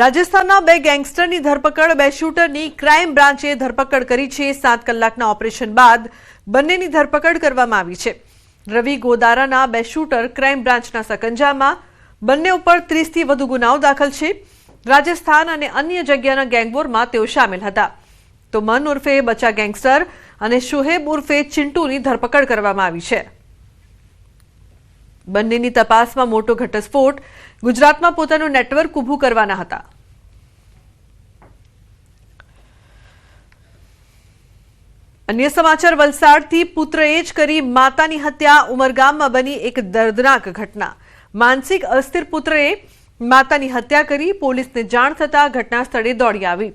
રાજસ્થાનના બે ગેંગસ્ટરની ધરપકડ, બે શૂટરની ક્રાઇમ બ્રાન્ચે ધરપકડ કરી છે. સાત કલાકના ઓપરેશન બાદ બંનેની ધરપકડ કરવામાં આવી છે. રવિ ગોદારાના બે શૂટર ક્રાઇમ બ્રાન્ચના સકંજામાં બંને ઉપર ત્રીસથી વધુ ગુનાઓ દાખલ છે. રાજસ્થાન અને અન્ય જગ્યાના ગેંગવોરમાં તેઓ સામેલ હતા. તો મન ઉર્ફે બચા ગેંગસ્ટર અને શુહેબ ઉર્ફે ચિંટુની ધરપકડ કરવામાં આવી છે. બંનેની તપાસમાં મોટો ઘટસ્ફોટ ગુજરાતમાં પોતાનું નેટવર્ક ઊભું કરવાના હતા. અન્ય સમાચાર, વલસાડથી પુત્રએ જ કરી માતાની હત્યા. ઉમરગામમાં બની એક દર્દનાક ઘટના. માનસિક અસ્થિર પુત્રએ માતાની હત્યા કરી પોલીસને જાણ થતા ઘટના સ્થળે દોડી આવી.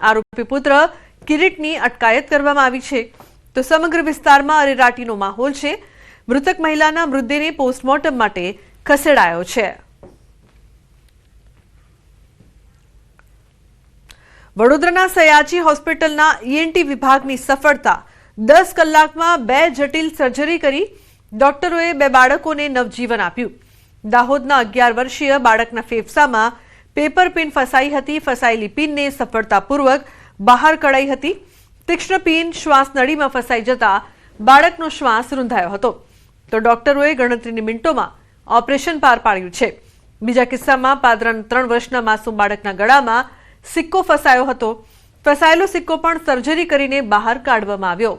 આરોપી પુત્ર કિરીટની અટકાયત કરવામાં આવી છે. તો સમગ્ર વિસ્તારમાં અરેરાટીનો માહોલ છે. મૃતક મહિલાના મૃતદેહને પોસ્ટમોર્ટમ માટે ખસેડાયો છે. વડોદરાના સયાજી હોસ્પિટલના ઈએનટી વિભાગની સફળતા દસ કલાકમાં બે જટિલ સર્જરી કરી ડોક્ટરોએ બે બાળકોને નવજીવન આપ્યું. દાહોદના અગિયાર વર્ષીય બાળકના ફેફસામાં પેપર પિન ફસાઈ હતી, ફસાયેલી પિનને સફળતાપૂર્વક બહાર કઢાઈ હતી. તીક્ષ્ણ પિન શ્વાસ નળીમાં ફસાઈ જતા બાળકનો શ્વાસ રૂંધાયો હતો. તો ડોક્ટરોએ ગણતરીની મિનિટોમાં ઓપરેશન પાર પાડ્યું છે. બીજા કિસ્સામાં પાદરાના ત્રણ વર્ષના માસૂમ બાળકના ગળામાં સિક્કો ફસાયો હતો. ફસાયેલો સિક્કો પણ સર્જરી કરીને બહાર કાઢવામાં આવ્યો.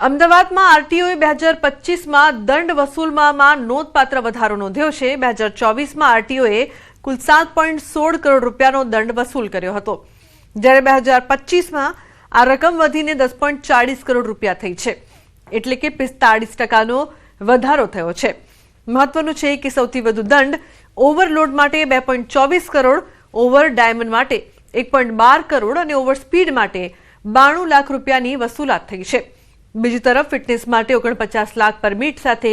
અમદાવાદમાં આરટીઓએ બે હજાર પચીસમાં દંડ વસૂલમાં નોંધપાત્ર વધારો નોંધ્યો છે. બે હજાર ચોવીસમાં આરટીઓએ કુલ સાત પોઈન્ટ સોળ કરોડ રૂપિયાનો દંડ વસૂલ કર્યો હતો. જ્યારે બે હજાર પચીસમાં આ રકમ વધીને દસ પોઈન્ટ ચાળીસ કરોડ રૂપિયા થઈ છે. એટલે કે પિસ્તાળીસ ટકાનો વધારો થયો છે. મહત્વનું છે કે સૌથી વધુ દંડ ઓવરલોડ માટે બે પોઈન્ટ ચોવીસ કરોડ, ઓવર ડાયમંડ માટે એક પોઈન્ટ બાર કરોડ અને ઓવર સ્પીડ માટે બાણું લાખ રૂપિયાની વસૂલાત થઈ છે. બીજી તરફ ફિટનેસ માટે ઓગણપચાસ લાખ પરમિટ સાથે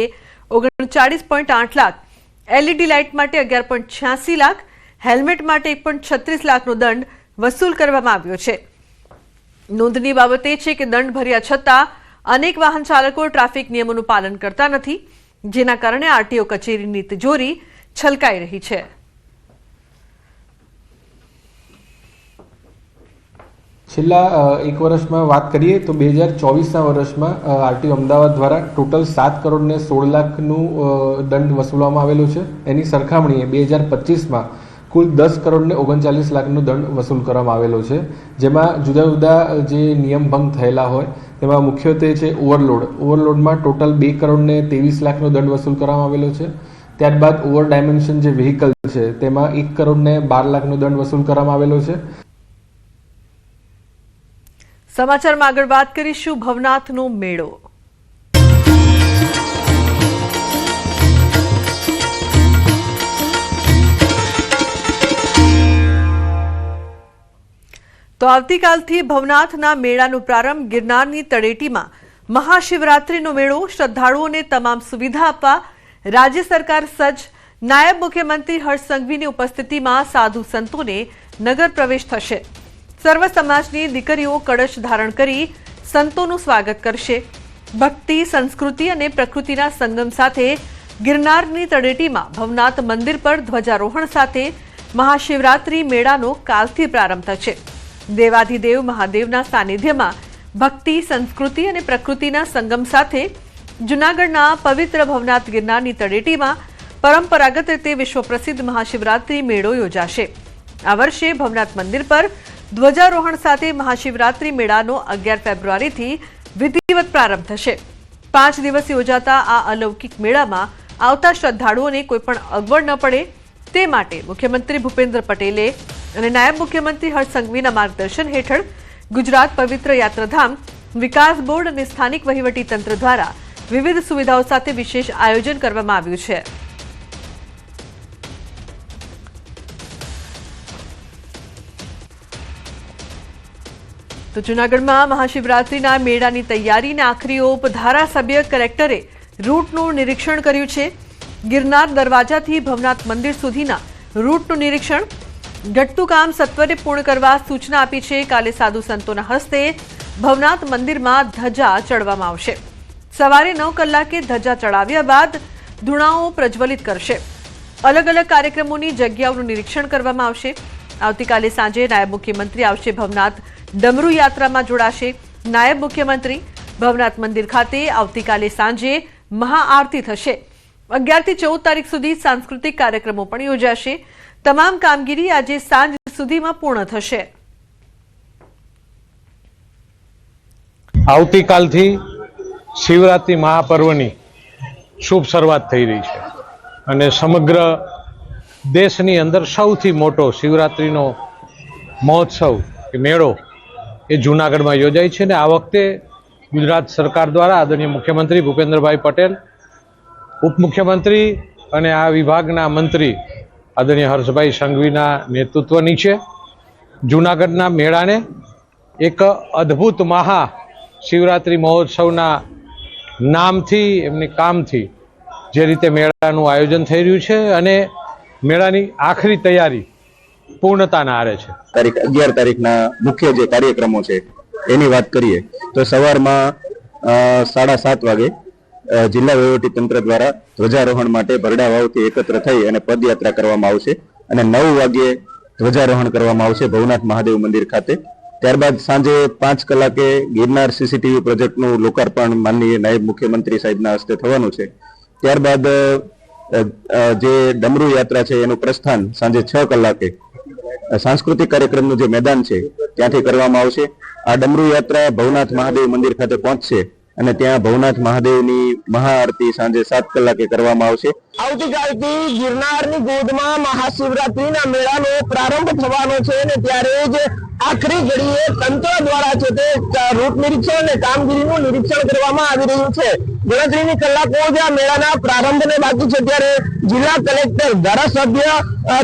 ઓગણચાળીસ પોઈન્ટ આઠ લાખ, એલઈડી લાઇટ માટે અગિયાર પોઈન્ટ છ્યાસી લાખ, હેલ્મેટ માટે એક પોઈન્ટ છત્રીસ લાખનો દંડ વસૂલ કરવામાં આવ્યો છે. નોંધની બાબત એ છે કે દંડ ભર્યા છતાં અનેક વાહન ચાલકો ટ્રાફિક નિયમોનું પાલન કરતા નથી, જેના કારણે આરટીઓ કચેરીની તિજોરી છલકાઈ રહી છે. છેલ્લા એક વર્ષમાં વાત કરીએ તો બે હજાર ચોવીસના વર્ષમાં આરટીઓ અમદાવાદ દ્વારા ટોટલ સાત કરોડને સોળ લાખનું દંડ વસૂલવામાં આવેલો છે. એની સરખામણીએ બે હજાર પચીસમાં કુલ દસ કરોડને ઓગણચાલીસ લાખનો દંડ વસૂલ કરવામાં આવેલો છે. જેમાં જુદા જુદા જે નિયમ ભંગ થયેલા હોય, તેમાં મુખ્યત્વે છે ઓવરલોડ. ઓવરલોડમાં ટોટલ બે કરોડને ત્રેવીસ લાખનો દંડ વસૂલ કરવામાં આવેલો છે. ત્યારબાદ ઓવર ડાયમેન્શન જે વ્હીકલ છે, તેમાં એક કરોડને બાર લાખનો દંડ વસૂલ કરવામાં આવેલો છે. સમાચારમાં આગળ વાત કરીશું ભવનાથનો મેળો. તો આવતીકાલથી ભવનાથના મેળાનો પ્રારંભ ગિરનારની તળેટીમાં મહાશિવરાત્રિનો મેળો શ્રદ્ધાળુઓને તમામ સુવિધા આપવા રાજ્ય સરકાર સજ્જ નાયબ મુખ્યમંત્રી હર્ષ સંઘવીની ઉપસ્થિતિમાં સાધુ સંતોને નગર પ્રવેશ થશે. સર્વ સમાજની દીકરીઓ કળશ ધારણ કરી સંતોનું સ્વાગત કરશે. ભક્તિ, સંસ્કૃતિ અને પ્રકૃતિના સંગમ સાથે ગિરનારની તળેટીમાં ભવનાથ મંદિર પર ધ્વજારોહણ સાથે મહાશિવરાત્રિ મેળાનો કાલથી પ્રારંભ થશે. દેવાધિદેવ મહાદેવના સાનિધ્યમાં ભક્તિ, સંસ્કૃતિ અને પ્રકૃતિના સંગમ સાથે જૂનાગઢના પવિત્ર ભવનાથ ગિરનારની તળેટીમાં પરંપરાગત રીતે વિશ્વ પ્રસિદ્ધ મહાશિવરાત્રિ મેળો યોજાશે. આ વર્ષે ભવનાથ મંદિર પર ધ્વજારોહણ સાથે મહાશિવરાત્રિ મેળાનો અગિયાર ફેબ્રુઆરીથી વિધિવત પ્રારંભ થશે. પાંચ દિવસ યોજાતા આ અલૌકિક મેળામાં આવતા શ્રદ્ધાળુઓને કોઈપણ અગવડ ન પડે તે માટે મુખ્યમંત્રી ભૂપેન્દ્ર પટેલે અને નાયબ મુખ્યમંત્રી હર્ષ સંઘવીના માર્ગદર્શન હેઠળ ગુજરાત પવિત્ર યાત્રાધામ વિકાસ બોર્ડ અને સ્થાનિક વહીવટી દ્વારા વિવિધ સુવિધાઓ સાથે વિશેષ આયોજન કરવામાં આવ્યું છે. તો જૂનાગઢમાં મહાશિવરાત્રિના મેળાની તૈયારીને આખરી ઓપ ધારાસભ્ય કલેક્ટરે રૂટનું નિરીક્ષણ કર્યું છે. ગિરનાર દરવાજાથી ભવનાથ મંદિર સુધીના રૂટનું નિરીક્ષણ. ઘટતું કામ સત્વરે પૂર્ણ કરવા સૂચના આપી છે કાલે સાધુ સંતોના હસ્તે ભવનાથ મંદિરમાં ધજા ચડવામાં આવશે. સવારે નવ કલાકે ધજા ચડાવ્યા બાદ ધૂણાઓ પ્રજ્વલિત કરશે. અલગ અલગ કાર્યક્રમોની જગ્યાઓનું નિરીક્ષણ કરવામાં આવશે. આવતીકાલે સાંજે નાયબ મુખ્યમંત્રી આવશે, ભવનાથ ડમરૂ યાત્રામાં જોડાશે. નાયબ મુખ્યમંત્રી ભવનાથ મંદિર ખાતે આવતીકાલે સાંજે મહાઆરતી થશે. અગિયારથી ચૌદ તારીખ સુધી સાંસ્કૃતિક કાર્યક્રમો પણ યોજાશે. તમામ કામગીરી આજે સાંજ સુધીમાં પૂર્ણ થશે. આવતીકાલથી શિવરાત્રિ મહાપર્વની શુભ શરૂઆત થઈ રહી છે અને સમગ્ર દેશની અંદર સૌથી મોટો શિવરાત્રિનો મહોત્સવ કે મેળો એ જૂનાગઢમાં યોજાય છે ને આ વખતે ગુજરાત સરકાર દ્વારા આદરણીય મુખ્યમંત્રી ભૂપેન્દ્રભાઈ પટેલ ઉપમુખ્યમંત્રી અને આ વિભાગના મંત્રી આદરણીય હર્ષભાઈ સંઘવીના નેતૃત્વ નીચે જૂનાગઢના મેળાને એક અદ્ભુત મહા શિવરાત્રિ મહોત્સવના નામથી, એમની કામથી જે રીતે મેળાનું આયોજન થઈ રહ્યું છે અને મેળાની આખરી તૈયારી પૂર્ણતાના આરે છે. તારીખ અગિયાર તારીખના મુખ્ય જે કાર્યક્રમો છે, એની વાત કરીએ, તો સવારમાં સાડા સાત વાગે જિલ્લા વહીવટી તંત્ર દ્વારા ધ્વજારોહણ માટે ભરડા વાવથી એકત્ર થઈ અને પદયાત્રા કરવામાં આવશે અને નવ વાગ્યે ધ્વજારોહણ કરવામાં આવશે ભવનાથ મહાદેવ મંદિર ખાતે. ત્યારબાદ સાંજે પાંચ કલાકે ગિરનાર સીસીટીવી પ્રોજેક્ટનું લોકાર્પણ માનનીય નાયબ મુખ્યમંત્રી સાહેબના હસ્તે થવાનું છે. ત્યારબાદ જે ડમરુ યાત્રા છે એનું પ્રસ્થાન સાંજે છ કલાકે સાંસ્કૃતિક કાર્યક્રમનું જે મેદાન છે ત્યાંથી કરવામાં આવશે. આ ડમરૂ યાત્રા ભવનાથ મહાદેવ મંદિર ખાતે પહોંચશે. અને ત્યાં ભવનાથ મહાદેવની મહાઆરતી સાંજે સાત કલાકે કરવામાં આવશે. આવતીકાલથી ગિરનારની ગોદમાં મહાશિવરાત્રીના મેળાનો પ્રારંભ થવાનો છે અને ત્યારે જ આખરી ઘડીએ તંત્ર દ્વારા છે તે રૂટ નિરીક્ષણ અને કામગીરીનું નિરીક્ષણ કરવામાં આવી રહ્યું છે. ગણતરીની કલાકો જ આ મેળાના પ્રારંભને બાકી છે ત્યારે જિલ્લા કલેક્ટર, ધારાસભ્ય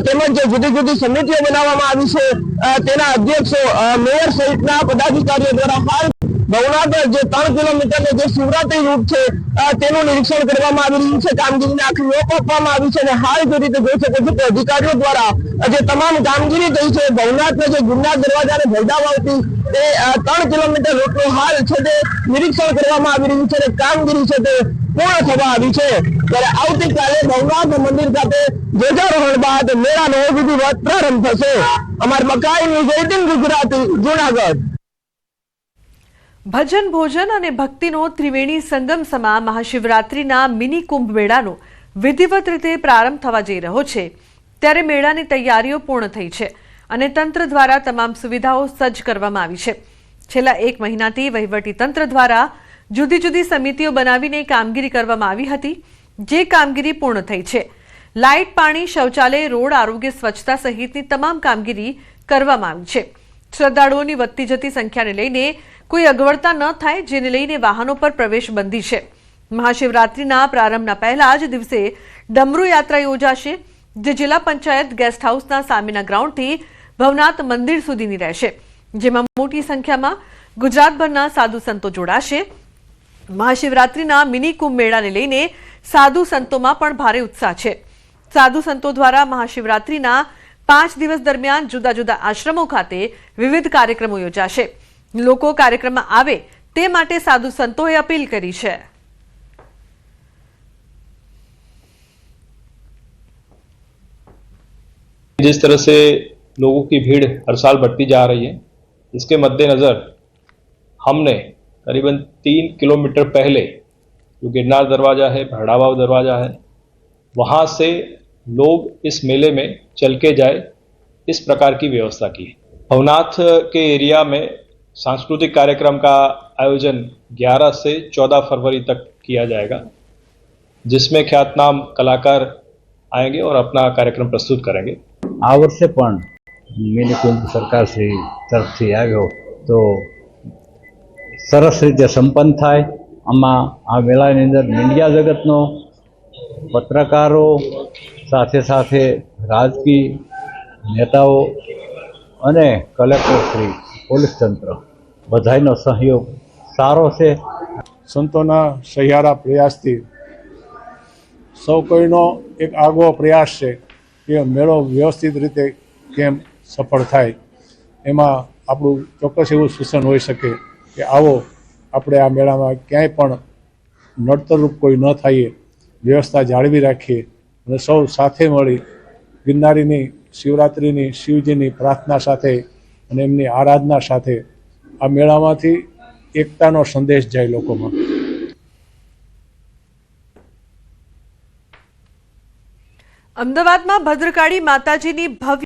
તેમજ જુદી જુદી સમિતિઓ બનાવવામાં આવી છે. તેના અધ્યક્ષો મેયર સહિતના પદાધિકારીઓ દ્વારા હાલ ભવનાથ જે ત્રણ કિલોમીટરનો જે શિવરાત્રી રૂટ છે તેનું નિરીક્ષણ કરવામાં આવી રહ્યું છે. કામગીરીને આખી ઓપ આપવામાં આવી છે અને હાલ જે રીતે જોઈ શકો છો કે અધિકારીઓ દ્વારા જે તમામ કામગીરી થઈ છે, ભવનાથના જે ગિરનાર દરવાજાને ભરડાવ આવતી તે ત્રણ કિલોમીટર રૂટનું હાલ છે તે નિરીક્ષણ કરવામાં આવી રહ્યું છે અને કામગીરી છે તે પૂર્ણ થવા આવી છે. ત્યારે આવતીકાલે ભવનાથ મંદિર ખાતે ધ્વજારોહણ બાદ મેળાનો વિધિવત પ્રારંભ થશે. અમાર મકાઈ ન્યૂઝ એટીન ગુજરાતી, જુનાગઢ. ભજન, ભોજન અને ભક્તિનો ત્રિવેણી સંગમ સમા મહાશિવરાત્રિના મિની કુંભ મેળાનો વિધિવત રીતે પ્રારંભ થવા જઈ રહ્યો છે. ત્યારે મેળાની તૈયારીઓ પૂર્ણ થઈ છે અને તંત્ર દ્વારા તમામ સુવિધાઓ સજ્જ કરવામાં આવી છે. છેલ્લા એક મહિનાથી વહીવટી તંત્ર દ્વારા જુદી જુદી સમિતિઓ બનાવીને કામગીરી કરવામાં આવી હતી, જે કામગીરી પૂર્ણ થઈ છે. લાઇટ, પાણી, શૌચાલય, રોડ, આરોગ્ય, સ્વચ્છતા સહિતની તમામ કામગીરી કરવામાં આવી છે. શ્રદ્ધાળુઓની વધતી જતી સંખ્યાને લઈને કોઈ અગવડતા ન થાય, જેને લઈને વાહનો પર પ્રવેશ બંધી છે. મહાશિવરાત્રિના પ્રારંભના પહેલા જ દિવસે ડમરૂ યાત્રા યોજાશે, જે જિલ્લા પંચાયત ગેસ્ટ હાઉસના સામેના ગ્રાઉન્ડથી ભવનાથ મંદિર સુધીની રહેશે. જેમાં મોટી સંખ્યામાં ગુજરાતભરના સાધુ સંતો જોડાશે. મહાશિવરાત્રિના મિની કુંભ મેળાને લઈને સાધુ સંતોમાં પણ ભારે ઉત્સાહ છે. સાધુ સંતો દ્વારા મહાશિવરાત્રિના પાંચ દિવસ દરમિયાન જુદા જુદા આશ્રમો ખાતે વિવિધ કાર્યક્રમો યોજાશે લોકો કાર્યક્રમમાં આવે તે માટે સાધુ સંતોએ અપીલ કરી છે जिस तरह से लोगों की भीड़ हर साल बढ़ती जा रही है इसके मद्देनज़र हमने करीबन तीन किलोमीटर पहले जो गिरनार दरवाज़ा है भरड़ावाव दरवाज़ा है वहाँ से लोग इस मेले में चल के जाए इस प्रकार की व्यवस्था की है भवनाथ के एरिया में सांस्कृतिक कार्यक्रम का आयोजन 11 से 14 फरवरी तक किया जाएगा जिसमें ख्यातनाम कलाकार आएंगे और अपना कार्यक्रम प्रस्तुत करेंगे આ વર્ષે પણ મિની કુંભ સરકારશ્રી તરફથી આવ્યો તો સરસ રીતે સંપન્ન થાય આમાં આ મેળાની અંદર મીડિયા જગતનો પત્રકારો સાથે સાથે રાજકીય નેતાઓ અને કલેક્ટરશ્રી પોલીસ તંત્ર બધાયનો સહયોગ સારો છે. સંતોના સહિયારા પ્રયાસથી સૌ કોઈનો એક આગવો પ્રયાસ છે કે મેળો વ્યવસ્થિત રીતે કેમ સફળ થાય. એમાં આપણું ચોક્કસ એવું સૂચન હોઈ શકે કે આવો આપણે આ મેળામાં ક્યાંય પણ નડતરરૂપ કોઈ ન થાય વ્યવસ્થા જાળવી રાખીએ અને સૌ સાથે મળી ગિરનારીની શિવરાત્રિની શિવજીની પ્રાર્થના સાથે અને એમની આરાધના સાથે આ મેળામાંથી એકતાનો સંદેશ જાય લોકોમાં. અમદાવાદમાં ભદ્રકાળી માતાજીની ભવ્ય